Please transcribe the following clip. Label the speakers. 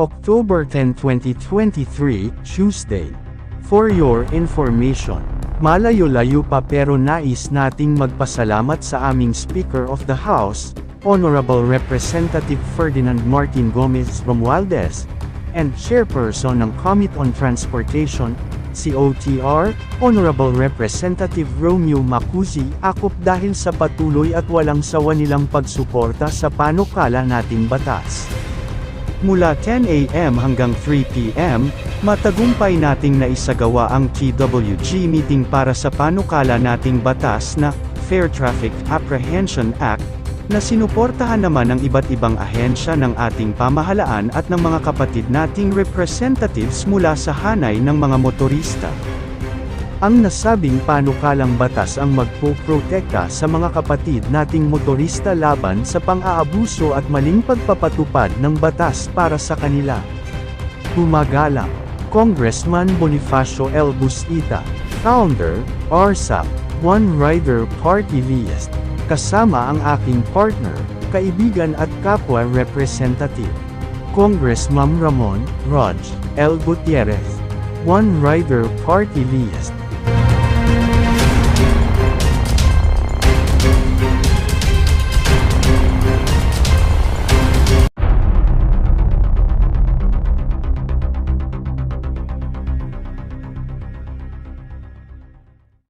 Speaker 1: October 10, 2023, Tuesday. For your information, malayo-layo pa pero nais nating magpasalamat sa aming Speaker of the House, Honorable Representative Ferdinand Martin Gomez Romualdez, and Chairperson ng Committee on Transportation, COTR, Honorable Representative Romeo Macusi, akop dahil sa patuloy at walang sawa nilang pagsuporta sa panukala nating batas. Mula 10 a.m. hanggang 3 p.m., matagumpay nating naisagawa ang TWG meeting para sa panukala nating batas na Fair Traffic Apprehension Act, na sinuportahan naman ng iba't ibang ahensya ng ating pamahalaan at ng mga kapatid nating representatives mula sa hanay ng mga motorista. Ang nasabing panukalang batas ang magpoprotekta sa mga kapatid nating motorista laban sa pang-aabuso at maling pagpapatupad ng batas para sa kanila. Humagalang, Congressman Bonifacio L. Busita, Founder, RSAP, One Rider Party List, kasama ang aking partner, kaibigan at kapwa representative. Congressman Ramon, Raj, L. Gutierrez, One Rider Party List,